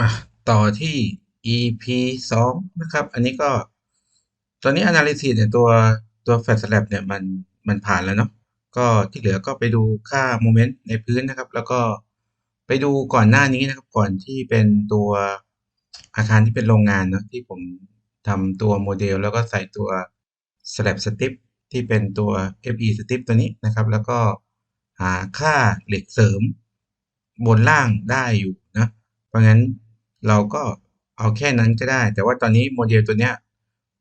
มาต่อที่ EP สองนะครับ อันนี้ก็ ตอนนี้ Analysis เนี่ยตัวตัว Fat Slab เนี่ยมันมันผ่านแล้วเนาะก็ที่เหลือก็ไปดูค่าโมเมนต์ในพื้นนะครับ แล้วก็ไปดูก่อนหน้านี้นะครับ ก่อนที่เป็นตัวอาคารที่เป็นโรงงานเนาะที่ผมทำตัวโมเดล แล้วก็ใส่ตัว Slab Strip ที่เป็นตัว FE Strip ตัวนี้นะครับ แล้วก็หาค่าเหล็กเสริมบนล่างได้อยู่นะ เพราะงั้น เราก็เอาแค่นั้นก็ได้ แต่ว่าตอนนี้โมเดลตัวเนี้ย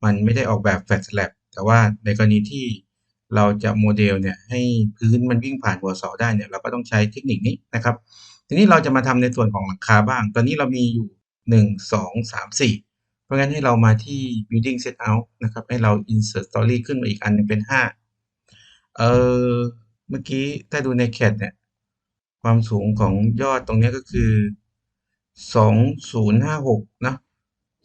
มันไม่ได้ออกแบบ Flat Slab แต่ว่าในกรณีที่เราจะโมเดลเนี่ยให้พื้นมันวิ่งผ่านหัวเสาได้เนี่ยเราก็ต้องใช้เทคนิคนี้นะครับ ทีนี้เราจะมาทำในส่วนของหลังคาบ้าง ตอนนี้เรามีอยู่หนึ่งสองสามสี่เพราะงั้นให้เรามาที่ building setout นะครับ ให้เรา insert story ขึ้นมาอีกอันหนึงเป็นห้าเออเมื่อกี้ถ้าดูในแคดเนี่ยความสูงของยอดตรงนี้ก็คือ สองศูนย์ห้าหกนะ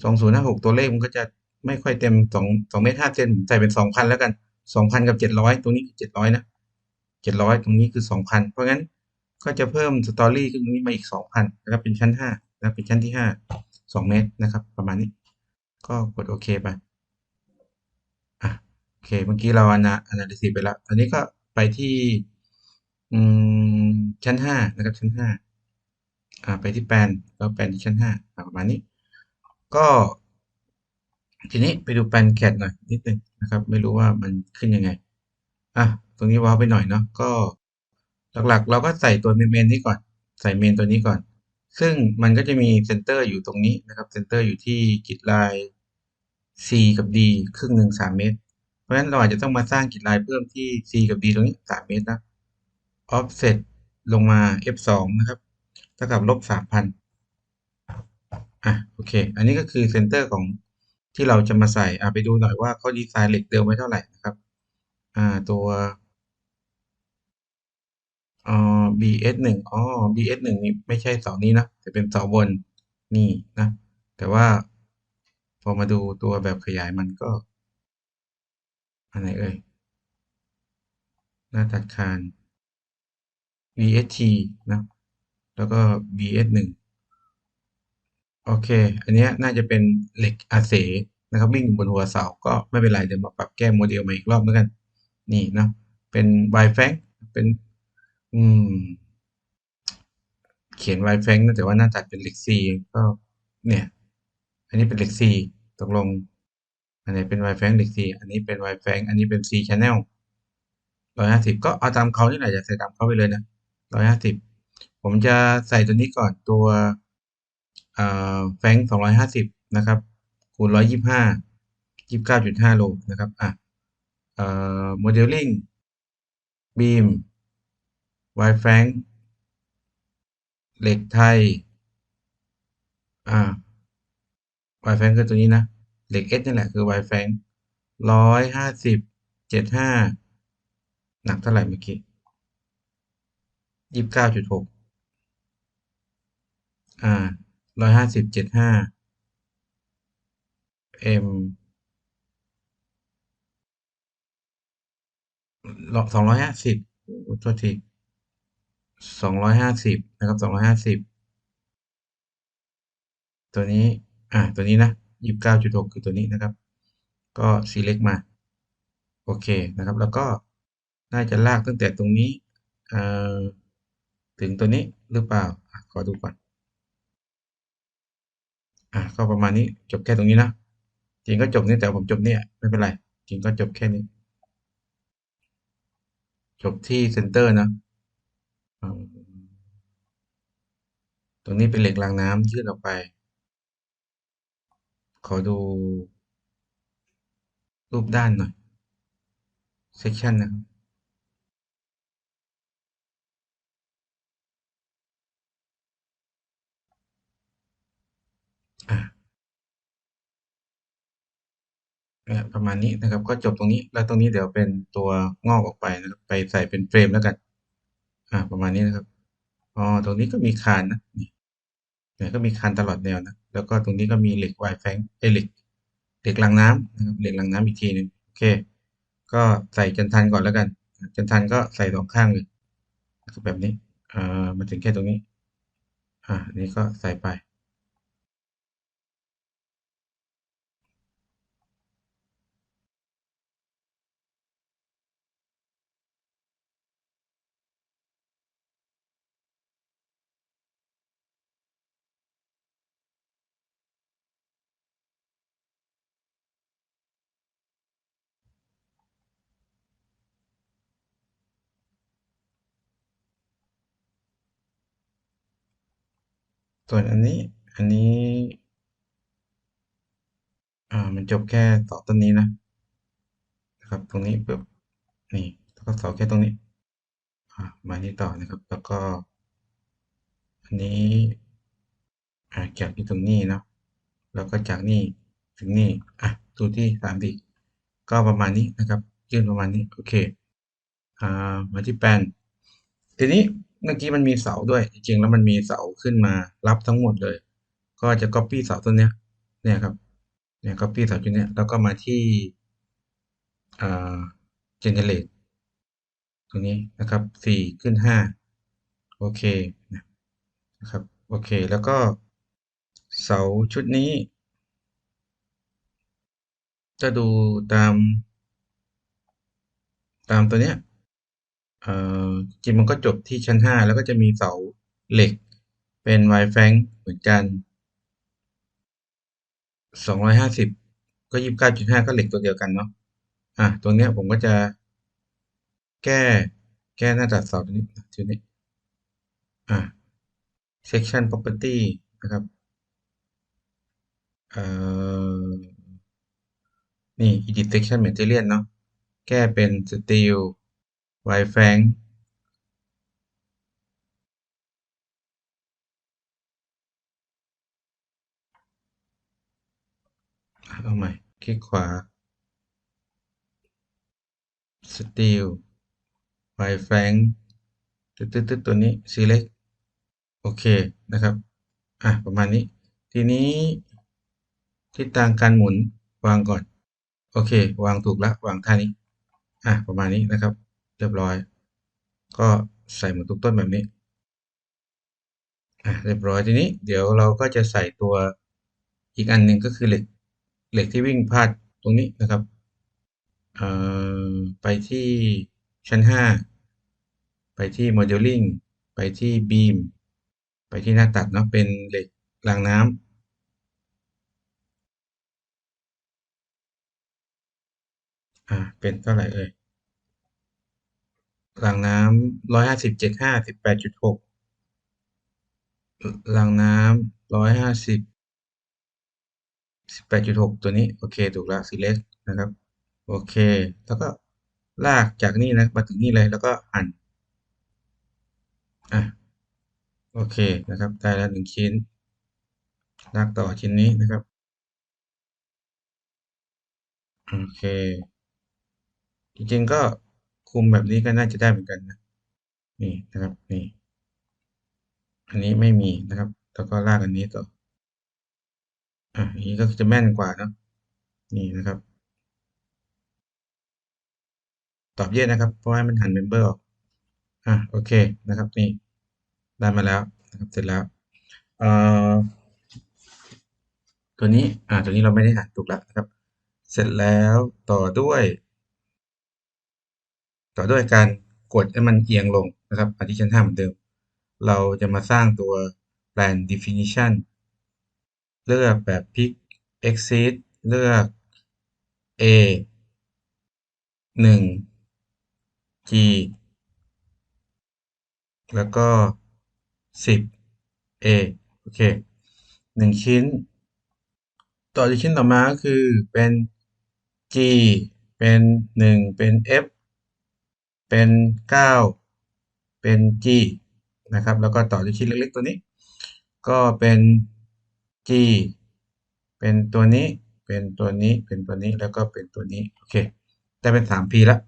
สองศูนย์ห้าหกตัวเลขมันก็จะไม่ค่อยเต็มสองสองเมตรห้าเซนผมใส่เป็นสองพันแล้วกันสองพันกับเจ็ดร้อยตรงนี้เจ็ดร้อยนะเจ็ดร้อยตรงนี้คือสองพันเพราะงั้นก็จะเพิ่มสตอรี่ขึ้นตรงนี้มาอีกสองพันนะครับเป็นชั้นห้านะเป็นชั้นที่ห้าสองเมตรนะครับ ประมาณนี้ ก็กดโอเคไปอะโอเคเมื่อกี้เราอนาอนาลิซิสไปแล้วตอนนี้ก็ไปที่ อืม ชั้นห้านะครับชั้นห้า ไปที่แปลนแล้วแปลนที่ชั้นห้าประมาณนี้ ก็ทีนี้ไปดูแปลนแคดหน่อยนิดนึงนะครับ ไม่รู้ว่ามันขึ้นยังไงอะตรงนี้ว้าวไปหน่อยเนาะก็หลักๆ เราก็ใส่ตัวเมนนี้ก่อน ใส่เมนตัวนี้ก่อน ซึ่งมันก็จะมีเซนเตอร์อยู่ตรงนี้นะครับเซนเตอร์อยู่ที่กิดลาย C กับ D ครึ่งหนึ่งสามเมตร เพราะฉะนั้นเราอาจจะต้องมาสร้างกิดลายเพิ่มที่ C กับ D ตรงนี้สามเมตรนะ offset ลงมา f2 นะครับ ท่ากับลบสามพันอะโอเค อันนี้ก็คือเซนเตอร์ของที่เราจะมาใส่อะไปดูหน่อยว่าเขาดีไซน์เหล็กเดิมไว้เท่าไหร่นะครับ อ่าตัวอ่อ BS หนึ่งอ๋อ BS หนึ่งนี่ไม่ใช่เสานี้นะจะเป็นเสาบนนี่นะ แต่ว่าพอมาดูตัวแบบขยายมันก็ อันไหนเอ่ยหน้าตัดคาน VST นะ แล้วก็ BS หนึ่งโอเค อันนี้น่าจะเป็นเหล็กอาเสนะครับ วิ่งอยู่บนหัวเสาก็ไม่เป็นไรเดี๋ยวมาปรับแก้โมเดลมาอีกรอบแล้วกัน นี่นะเป็น y f a n k เป็น อืม เขียน y f a n k นะแต่ว่าหน้าตัดเป็นเหล็ก C ก็ เนี่ย อันนี้เป็นเหล็ก C ตกลง อันไหนเป็น y f a n k เหล็ก C อันนี้เป็น y f a n k อันนี้เป็น C channel ร้อยห้าสิบก็เอาตามเขาที่ไหนจะใส่ตามเขาไปเลยนะร้อยห้าสิบ ผมจะใส่ตัวนี้ก่อนตัวแฟงสองร้อยห้าสิบนะครับ คูณร้อยยี่ห้ายี่บเก้าจุดห้าโลนะครับอะโมเดลลิ่งบีมไวแฟงเหล็กไทย อ่าไวแฟงคือตัวนี้นะ เหล็กเอสนี่แหละคือไวแฟงร้อยห้าสิบเจ็ดห้าหนักเท่าไหร่เมื่อกี้ยี่สิบเก้าจุดหก อ่าร้อยห้าสิบเจ็ดห้า m สองร้อยห้าสิบโทษทีสองร้อยห้าสิบนะครับสองร้อยห้าสิบตัวนี้ อ่า ตัวนี้นะยี่สิบเก้าจุดหกคือตัวนี้นะครับ ก็ select มา โอเคนะครับ แล้วก็น่าจะลากตั้งแต่ตรงนี้ ถึงตัวนี้หรือเปล่า ขอดูก่อน อะก็ประมาณนี้จบแค่ตรงนี้นะจริงก็จบนี่แต่ผมจบเนี่ยไม่เป็นไรจริงก็จบแค่นี้ จบที่เซนเตอร์นะตรงนี้เป็นเหล็กรางน้ำยืดออกไป ขอดูรูปด้านหน่อยเซสชันนะครับ ประมาณนี้นะครับ ก็จบตรงนี้ แล้วตรงนี้เดี๋ยวเป็นตัวงอกออกไปนะครับ ไปใส่เป็นเฟรมแล้วกัน อ่า ประมาณนี้นะครับ อ๋อ ตรงนี้ก็มีคานนะ นี่เนี่ยก็มีคานตลอดแนวนะ แล้วก็ตรงนี้ก็มีเหล็กไวแฟงเอเหล็กเหล็กรางน้ำนะครับ เหล็กรางน้ำอีกทีหนึ่งโอเค ก็ใส่จันทันก่อนแล้วกัน จันทันก็ใส่สองข้างเลยแบบนี้ อ่า มาถึงแค่ตรงนี้ อ่า นี้ก็ใส่ไป ส่วนอันนี้อันนี้ อ่า มันจบแค่ต่อต้นนี้นะนะครับ ตรงนี้ปึ๊บนี่แล้วก็เสาแค่ตรงนี้อ่ามานี่ต่อนะครับ แล้วก็ อันนี้อ่าจากที่ตรงนี้เนาะแล้วก็จากนี่ถึงนี่อะดูที่สามดิก็ประมาณนี้นะครับ ยื่นประมาณนี้ โอเค อ่า มาที่แปลนทีนี้ เมื่อกี้มันมีเสาด้วย จริงๆแล้วมันมีเสาขึ้นมารับทั้งหมดเลย ก็จะ copy เสาต้นเนี้ย เนี่ยครับ เนี่ย copy เสาจุดเนี้ย แล้วก็มาที่เอ่า generate ตรงนี้นะครับสี่ขึ้นห้าโอเคนะครับโอเค แล้วก็เสาชุดนี้ จะดูตาม ตามตัวเนี้ย เอ่อจริงมันก็จบที่ชั้นห้าแล้วก็จะมีเสาเหล็กเป็นไวแฟงเหมือนกันสองร้อยห้าสิบก็ยี่สิบเก้าจุดห้าก็เหล็กตัวเดียวกันเนาะอะตรงเนี้ยผมก็จะแก้แก้หน้าตัดเสาตัวนี้ทีนี้อะ section property นะครับเอ่อนี่ edit section material เนาะแก้เป็น steel wide flange เอาใหม่ คลิกขวา steel wide flange ตึ๊ดตัวนี้ select โอเคนะครับ อะ ประมาณนี้ ทีนี้ ทิศทางการหมุนวางก่อน โอเค วางถูกแล้ว วางท่านี้ อะ ประมาณนี้นะครับ เรียบร้อย ก็ใส่เหมดทุกต้นแบบนี้เรียบร้อยทีนี้เดี๋ยวเราก็จะใส่ตัวอีกอันหนึ่งก็คือเหล็กเหล็กที่วิ่งพาดตรงนี้นะครับไปที่ชั้นห้าไปที่ modeling ไปที่ beam ไปที่หน้าตัดเนาะเป็นเหล็กรางน้ำอ่าเป็นเท่าไหร่เอ่ย รางน้ำร้อยห้าสิบเจ็ดห้าสิบแปดจุดหกรางน้ำร้อยห้าสิบสิบแปดจุดหกตัวนี้ โอเค ถูกแล้ว select นะครับ โอเค แล้วก็ลากจากนี่นะมาถึงนี่เลยแล้วก็หั่นอะโอเคนะครับ ได้แล้วหนึ่งชิ้น ลากต่อชิ้นนี้นะครับ โอเค จริงๆก็ คุมแบบนี้ก็น่าจะได้เหมือนกันนะนี่นะครับนี่อันนี้ไม่มีนะครับแล้วก็ลากอันนี้ต่ออะอย่างนี้ก็จะแม่นกว่านะนี่นะครับ ตอบเยอะนะครับ เพราะว่ามันหันเมมเบอร์ออกอะโอเคนะครับ นี่ได้มาแล้วนะครับเสร็จแล้วเอ่อตัวนี้อ่าตัวนี้เราไม่ได้หันถูกแล้วนะครับ เสร็จแล้วต่อด้วย ต่อด้วยการกดให้มันเอียงลงนะครับอันที่ชั้นห้าเหมือนเดิม เราจะมาสร้างตัว plan definition เลือกแบบ pick exit เลือก a หนึ่ง g แล้วก็สิบ a โอเคหนึ่งชิ้น ต่อจากชิ้นต่อมาก็คือเป็น g เป็นหนึ่งเป็น f เป็นเก้าเป็น g นะครับ แล้วก็ต่อด้วยชิ้นเล็กๆตัวนี้ ก็เป็น g เป็นตัวนี้ เป็นตัวนี้ เป็นตัวนี้ แล้วก็เป็นตัวนี้ โอเค ได้เป็นสาม p แล้ว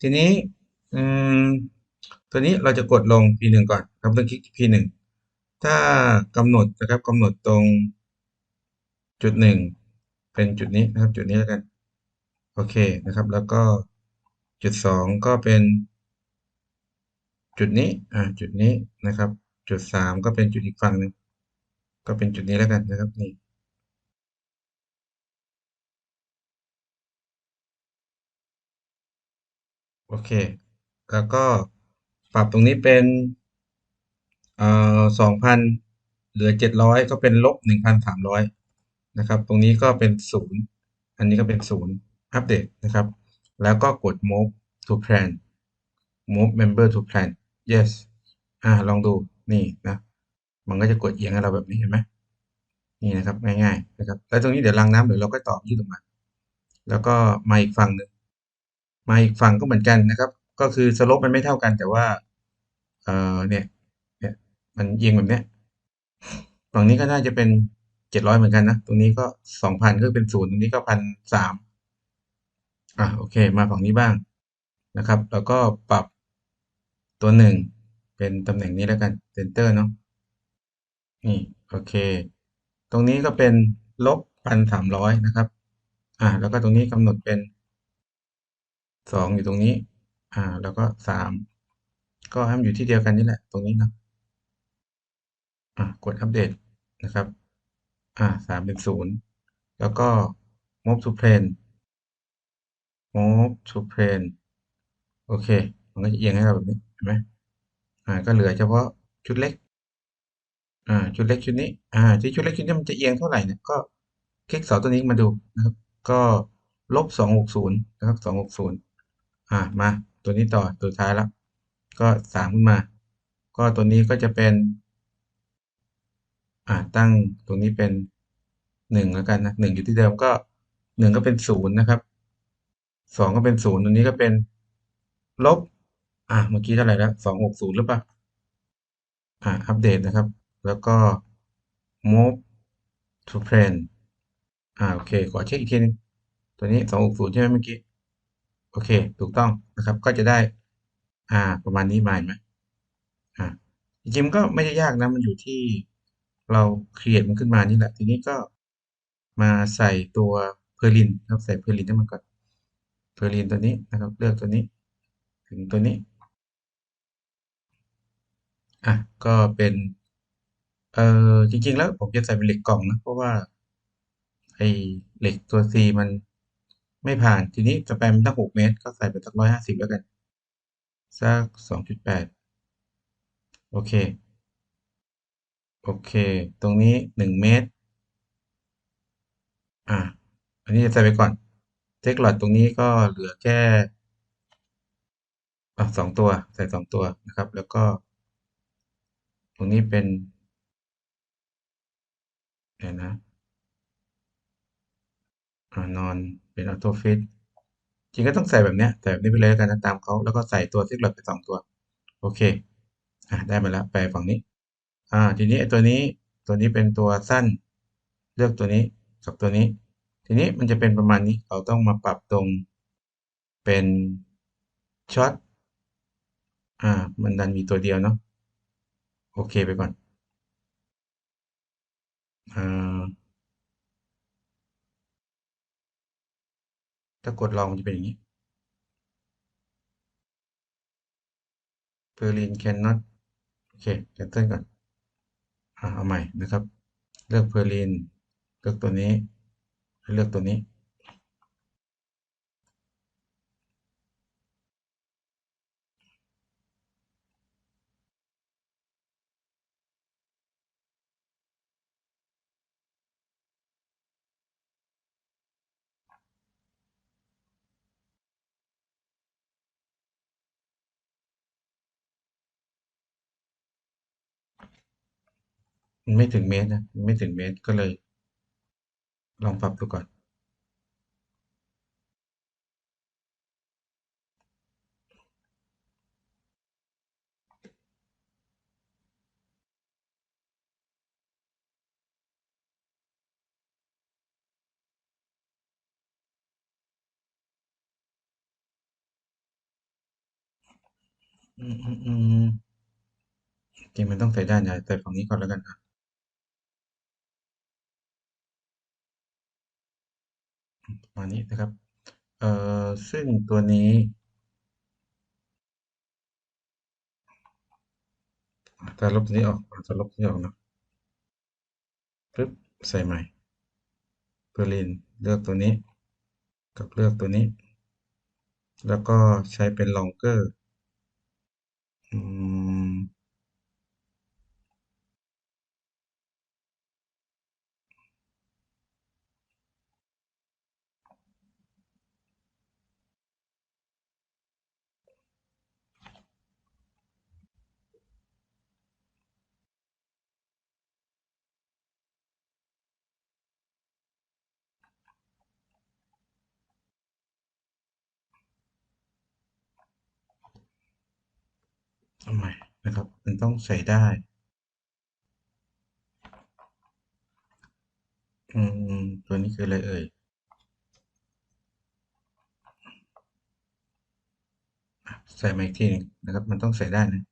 ทีนี้อืมตัวนี้เราจะกดลง p หนึ่งก่อนครับต้องคลิกที่ p หนึ่งถ้ากำหนดนะครับกำหนดตรงจุดหนึ่งเป็นจุดนี้นะครับ จุดนี้แล้วกัน โอเคนะครับ แล้วก็จุดสองก็เป็น จุดนี้อ่าจุดนี้นะครับ จุดสามก็เป็นจุดอีกฝั่งหนึ่งก็เป็นจุดนี้แล้วกันนะครับนี่โอเค แล้วก็ปรับตรงนี้เป็นเอ่อสองพันเหลือเจ็ดร้อยก็เป็นลบหนึ่งพันสามร้อยนะครับ ตรงนี้ก็เป็นศูนย์อันนี้ก็เป็นศูนย์อัปเดตนะครับ แล้วก็กด move to plan move member to plan yes อ่าลองดูนี่นะ มันก็จะกดเอียงให้เราแบบนี้เห็นไหมนี่นะครับง่ายๆนะครับแล้วตรงนี้เดี๋ยวรางน้ำเดี๋ยวเราก็ต่อยืดออกมา แล้วก็มาอีกฝั่งหนึ่งมาอีกฝั่งก็เหมือนกันนะครับ ก็คือสลปมันไม่เท่ากันแต่ว่าเอ่อเนี่ยเนี่ยมันเอียงแบบเนี้ยฝั่งนี้ก็น่าจะเป็นเจ็ดร้อยเหมือนกันนะ ตรงนี้ก็สองพันก็เป็นศูนย์ตรงนี้ก็พันสามอะโอเค มาฝั่งนี้บ้างนะครับ แล้วก็ปรับ ตัวหนึ่งเป็นตำแหน่งนี้แล้วกันเซนเตอร์เนาะนี่โอเค ตรงนี้ก็เป็นลบพันสามร้อยนะครับ อ่า แล้วก็ตรงนี้กำหนดเป็นสองอยู่ตรงนี้ อ่า แล้วก็สามก็ให้มันอยู่ที่เดียวกันนี่แหละ ตรงนี้เนาะอ่ากดอัปเดตนะครับ อ่าสามเป็นศูนย์แล้วก็ move to plane move to plane โอเค มันก็จะเอียงให้เราแบบนี้เห็นไหมอ่าก็เหลือเฉพาะชุดเล็ก อ่า ชุดเล็กชุดนี้ อ่า ที่ชุดเล็กชุดนี้มันจะเอียงเท่าไหร่เนี่ยก็คลิกเสาตัวนี้มาดูนะครับ ก็ลบสองหกศูนย์นะครับสองหกศูนย์อ่ามาตัวนี้ต่อตัวท้ายแล้วก็สามขึ้นมา ก็ตัวนี้ก็จะเป็น อ่าตั้งตรงนี้เป็นหนึ่งแล้วกันนะหนึ่งอยู่ที่เดิมก็หนึ่งก็เป็นศูนย์นะครับสองก็เป็นศูนย์ตัวนี้ก็เป็นลบ อ่าเมื่อกี้เท่าไหร่แล้วสองหกศูนย์หรือเปล่าอ่าอัปเดตนะครับ แล้วก็ move to plan อ่าโอเค ขอเช็คอีกทีนึง ตัวนี้สองหกศูนย์ใช่ไหมเมื่อกี้ โอเค ถูกต้องนะครับ ก็จะได้ อ่า ประมาณนี้มาไหมอ่าจริงๆก็ไม่ได้ยากนะ มันอยู่ที่เราเครียดมันขึ้นมานี่แหละ ทีนี้ก็มาใส่ตัวเพอร์ลินนะครับ ใส่เพอร์ลินให้มันก่อนเพอร์ลินตัวนี้นะครับ เลือกตัวนี้ ถึงตัวนี้ อะ ก็เป็น เอ่อ จริง ๆ แล้วผมจะใส่เป็นเหล็กกล่องนะ เพราะว่า ไอ้เหล็กตัว C มันไม่ผ่าน ทีนี้สแปมมันตั้งหกเมตร ก็ใส่ไปสักร้อยห้าสิบแล้วกัน สักสองจุดแปด โอเค โอเค ตรงนี้หนึ่งเมตร อ่าอันนี้จะใส่ไปก่อนเทคหลอดตรงนี้ก็เหลือแค่อะสองตัว ใส่สองตัวนะครับ แล้วก็ รงนี้เป็นเดี๋ยวนะอนอนเป็นออโต้ฟิตจริงก็ต้องใส่แบบเนี้ยแต่แบบนี้ไปเลยแล้วกันนะตามเขาแล้วก็ใส่ตัวซิกหลอดไปสองตัว โอเคอะได้มาแล้วแปลฝั่งนี้ อ่า ทีนี้ตัวนี้ตัวนี้เป็นตัวสั้น เลือกตัวนี้กับตัวนี้ ทีนี้มันจะเป็นประมาณนี้เราต้องมาปรับตรงเป็นช็อตอ่า มันดันมีตัวเดียวเนาะ อเคไปก่อนอถ้ากดลองมันจะเป็นอย่างนี้ Berlin cannot โอเคแคนเซิลก่อนอเอาใหม่นะครับ เลือก Berlin เลือกตัวนี้ เลือกตัวนี้ มันไม่ถึงเมตรนะไม่ถึงเมตรก็เลย ลองปรับดูก่อน อืมอืมอืมจริงมันต้องใส่ด้านใหญ่แต่ฝั่งนี้ก่อนแล้วกันอะ มาณนี้นะครับเอ่อซึ่งตัวนี้จะลบตัวนี้ออกจะลบตัวนี้ออกนะปึ๊บใส่ใหม่เบอร์ลินเลือกตัวนี้ กับเลือกตัวนี้ แล้วก็ใช้เป็น longer อืม นะครับ มันต้องใส่ได้อืมตัวนี้คืออะไรเอ่ยใส่มาอีกทีหนึงนะครับ มันต้องใส่ได้นะ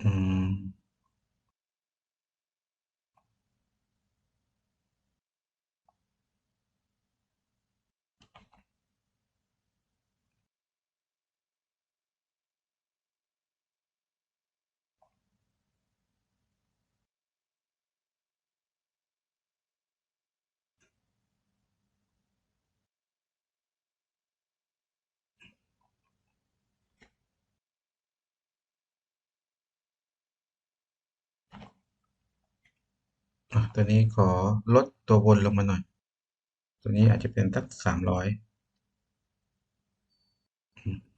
อืม อะ ตัวนี้ขอลดตัวบนลงมาหน่อย ตัวนี้อาจจะเป็นสักสามร้อย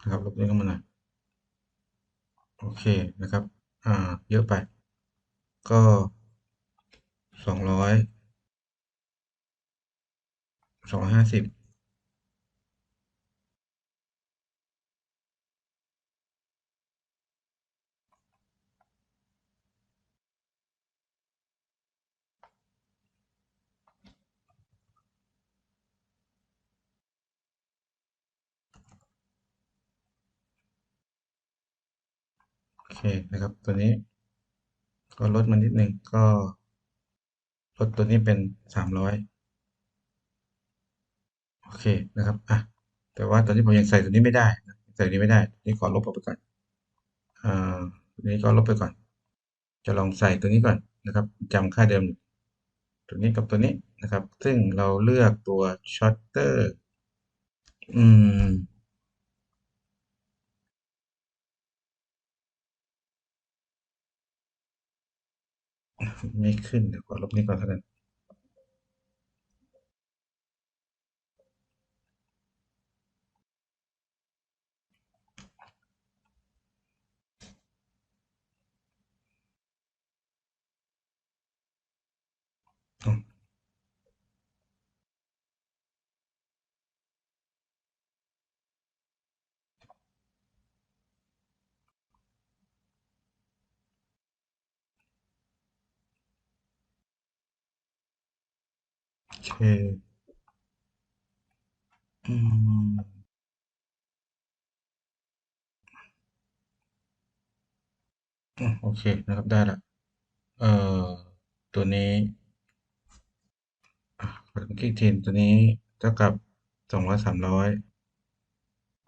นะครับลดนี้ลงมาหน่อย โอเคนะครับ อ่า เยอะไป ก็สองร้อยสองร้อยห้าสิบ นะครับ ตัวนี้ ก็ลดมานิดนึงก็ลดตัวนี้เป็นสามร้อยโอเคนะครับอะแต่ว่าตอนนี้ผมยังใส่ตัวนี้ไม่ได้ใส่ตัวนี้ไม่ได้ นี่ขอลบออกไปก่อนอ่าตัวนี้ก็ลบไปก่อน จะลองใส่ตัวนี้ก่อนนะครับจำค่าเดิม ตัวนี้กับตัวนี้นะครับ ซึ่งเราเลือกตัวช็อตเตอร์อืม ไม่ขึ้นเดี๋ยวกดลบนี้ก่อนแล้วกัน อ๋อ โอเคอืมอืมโอเคนะครับได้ล้วเอ่อตัวนี้อะกดคลิกทีตัวนี้เท่ากับสองร้อยสามร้อย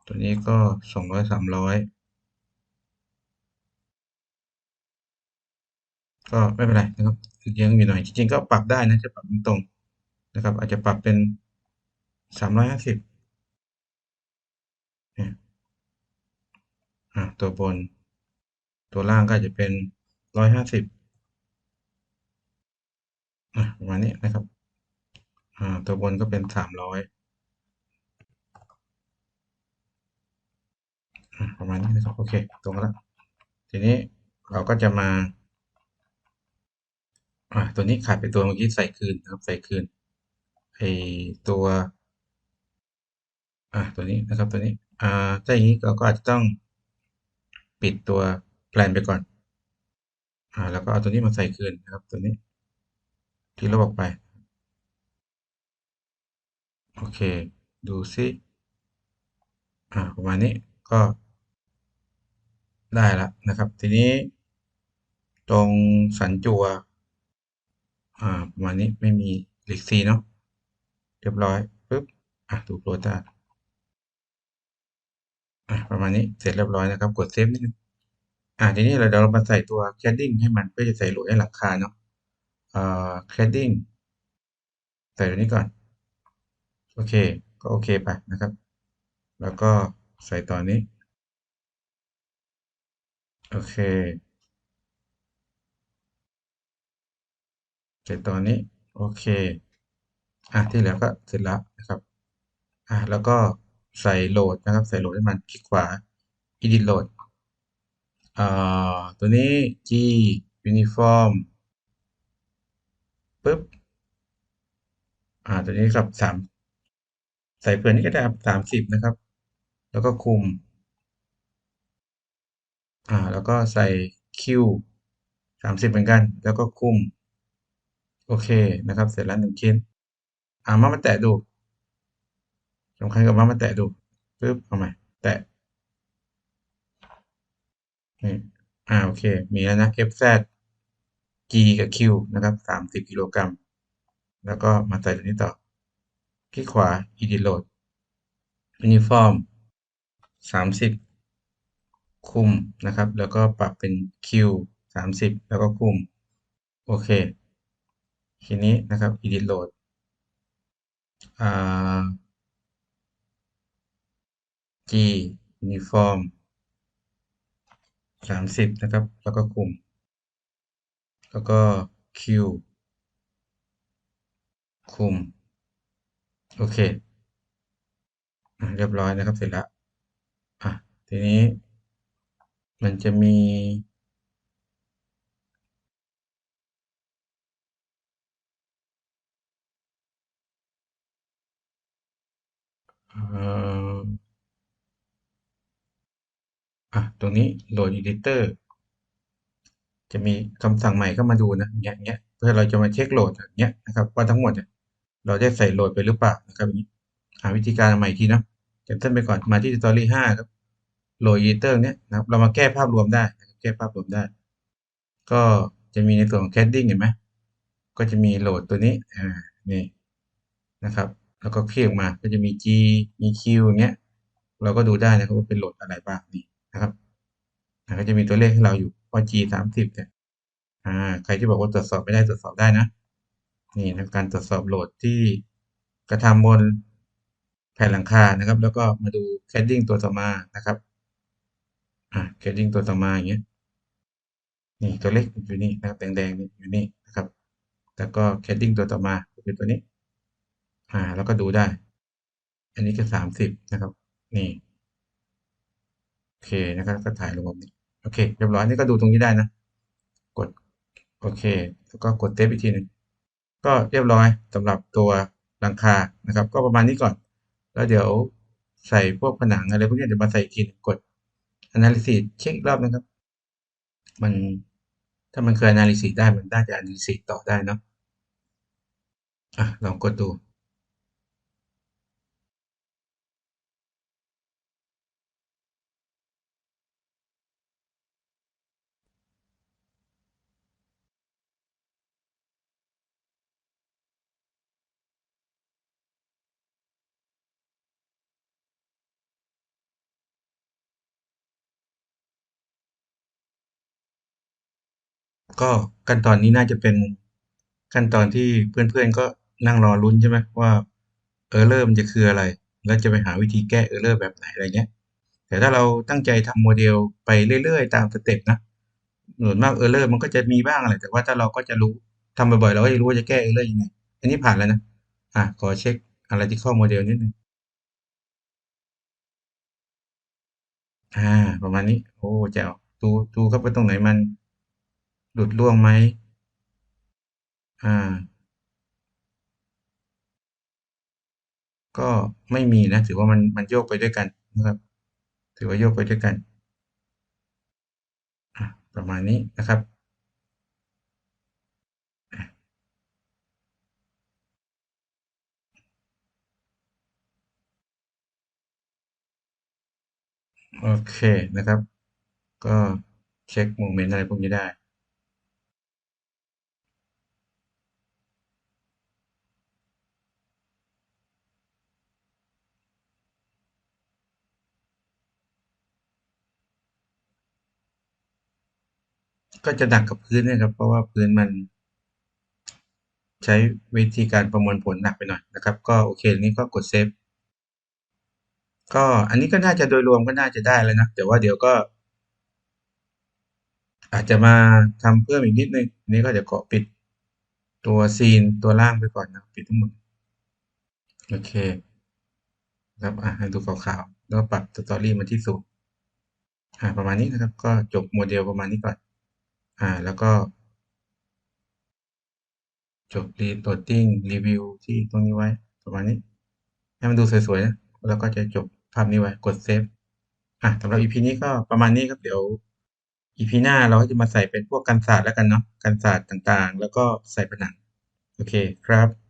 ตัวนี้ก็สองร้อยสามร้อยก็ไม่เป็นไรนะครับยอะอยู่หน่อยจริงๆก็ปรับได้นะจะปรับตรง นะครับ อาจจะปรับเป็นสามร้อยห้าสิบเนี่ยตัวบน ตัวล่างก็อาจจะเป็นร้อยห้าสิบประมาณนี้นะครับตัวบนก็เป็นสามร้อยประมาณนี้นะครับโอเค ตรงแล้ว ทีนี้เราก็จะมาอ่าตัวนี้ขาดไปตัวเมื่อกี้ใส่คืนนะครับ ใส่คืน ไอตัวอ่าตัวนี้นะครับตัวนี้อ่าถ้าอย่างนี้เราก็อาจจะต้องปิดตัวแปลนไปก่อนอ่าแล้วก็เอาตัวนี้มาใส่คืนนะครับตัวนี้ที่เราบอกไป โอเค ดูซิอ่าประมาณนี้ก็ได้แล้วนะครับ ทีนี้ตรงสันจัว อ่า ประมาณนี้ไม่มีหลีกซีเนาะ เรียบร้อยปุ๊บอะดูโปรตาอะประมาณนี้เสร็จเรียบร้อยนะครับ กดเซฟนิดนึงอ่าทีนี้เราเดี๋ยวเรามาใส่ตัวแคดดิ้งให้มันเพื่อจะใส่หลดให้หลังคาเนาะอ่าแคดดิ้งใส่ตัวนี้ก่อน โอเค ก็โอเคไปนะครับ แล้วก็ใส่ตอนนี้ โอเค ใส่ตอนนี้ โอเค อะที่เหลือก็เสร็จแล้วนะครับอะแล้วก็ใส่โหลดนะครับ ใส่โหลดให้มันคลิกขวา edit load อ่าตัวนี้ G uniform ปึ๊บอ่าตัวนี้กับสามใส่เผื่อนี้ก็ได้สามสิบนะครับ แล้วก็คุม อ่า แล้วก็ใส่คิวสามสิบเหมือนกัน แล้วก็คุม โอเคนะครับ เสร็จแล้วหนึ่งชิ้น อ่ามามาแตะดูสำคัญกับมามาแตะดูปึ๊บเอาใหม่แตะนี่อ่าโอเค มีแล้วนะ FZ G กับ Q นะครับสามสิบกิโลกรัม แล้วก็มาใส่ตัวนี้ต่อ คลิกขวา Edit Load Uniform สามสิบคุมนะครับ แล้วก็ปรับเป็น Q สามสิบแล้วก็คุม โอเค ทีนี้นะครับ Edit Load G Uniform สามสิบนะครับ แล้วก็คุมแล้วก็ Q คุมโอเค เรียบร้อยนะครับ เสร็จแล้วอะทีนี้มันจะมี อะตรงนี้ Load Editor จะมีคำสั่งใหม่เข้ามาดูนะเงี้ยเงี้ยเพื่อเราจะมาเช็คโหลดเงี้ยนะครับว่าทั้งหมดเนี่ยเราได้ใส่โหลดไปหรือเปล่านะครับอย่างนี้หาวิธีการใหม่อีกทีนะเริ่มต้นไปก่อนมาที่ Story 5ครับโหลด Editor เนี้ยนะครับเรามาแก้ภาพรวมได้แก้ภาพรวมได้ ก็จะมีในส่วนของ Casting เห็นไหมก็จะมีโหลดตัวนี้อ่านี่นะครับ แล้วก็คลิกออกมาก็จะมี G มี Q อย่างเงี้ย เราก็ดูได้นะครับว่าเป็นโหลดอะไรบ้างนี่นะครับก็จะมีตัวเลขให้เราอยู่ว่า G สามสิบเนี่ยอ่าใครที่บอกว่าตรวจสอบไม่ได้ตรวจสอบได้นะ นี่นะการตรวจสอบโหลดที่กระทำบนแผ่นหลังคานะครับ แล้วก็มาดูแคดดิ้งตัวต่อมานะครับอ่าแคดดิ้งตัวต่อมาอย่างเงี้ยนี่ตัวเลขอยู่นี่นะครับแดงๆนี่อยู่นี่นะครับ แล้วก็แคดดิ้งตัวต่อมาคือตัวนี้ อ่า แล้วก็ดูได้ อันนี้ก็สามสิบนะครับ นี่ โอเคนะครับ ก็ถ่ายลงแบบนี้ โอเค เรียบร้อย นี่ก็ดูตรงนี้ได้นะ กด โอเค แล้วก็กดเทปอีกทีหนึ่ง ก็เรียบร้อยสำหรับตัวหลังคา นะครับ ก็ประมาณนี้ก่อน แล้วเดี๋ยวใส่พวกผนังอะไรพวกนี้จะมาใส่อีกทีกด analysis เช็ครอบนะครับ มันถ้ามันเคย analysis ได้มันน่าจะ analysis ต่อได้เนาะอะลองกดดู ก็ขั้นตอนนี้น่าจะเป็นขั้นตอนที่เพื่อนๆก็นั่งรอลุ้นใช่ไหมว่าเออร์เลอร์มันจะคืออะไร แล้วจะไปหาวิธีแก้เออร์เลอร์แบบไหนอะไรเงี้ย แต่ถ้าเราตั้งใจทำโมเดลไปเรื่อยๆ ตามสเต็ปนะส่วนมากเออร์เลอร์มันก็จะมีบ้างอะไรแต่ว่าถ้าเราก็จะรู้ทำบ่อยๆเราก็จะรู้ว่าจะแก้เออร์เลอร์ยังไงอันนี้ผ่านแล้วนะอะขอเช็คอะไรที่ข้อโมเดลนิดนึงอ่าประมาณนี้ โอ้แจ๋วดูดูครับว่าตรงไหนมัน หลุดร่วงไหมอ่า ก็ไม่มีนะ ถือว่ามันมันโยกไปด้วยกันนะครับ ถือว่าโยกไปด้วยกัน ประมาณนี้นะครับโอเคนะครับ ก็เช็คโมเมนต์อะไรพวกนี้ได้ ก็จะหนักกับพื้นนะครับ เพราะว่าพื้นมัน ใช้วิธีการประมวลผลหนักไปหน่อยนะครับ ก็โอเคนี้ก็กดเซฟก็อันนี้ก็น่าจะโดยรวมก็น่าจะได้แล้วนะแต่ว่าเดี๋ยวก็ อาจจะมาทำเพิ่มอีกนิดนึงนนี้ก็จะเกาะปิดตัวซีนตัวล่างไปก่อนนะปิดทั้งหมดโอเคครับอะให้ดูขาวๆแล้วปรับสตอรี่มาที่ศูนย์อ่าประมาณนี้นะครับ ก็จบโมเดลประมาณนี้ก่อน อ่า แล้วก็ จบรีโหลดดิ้งรีวิวที่ตรงนี้ไว้ประมาณนี้ ให้มันดูสวยๆนะแล้วก็จะจบภาพนี้ไว้กดเซฟอะสำหรับ EP นี้ก็ประมาณนี้ครับเดี๋ยว EP หน้าเราก็จะมาใส่เป็นพวกกันศาสตร์แล้วกันเนาะกันศาสตร์ต่างๆ แล้วก็ใส่ผนัง โอเคครับ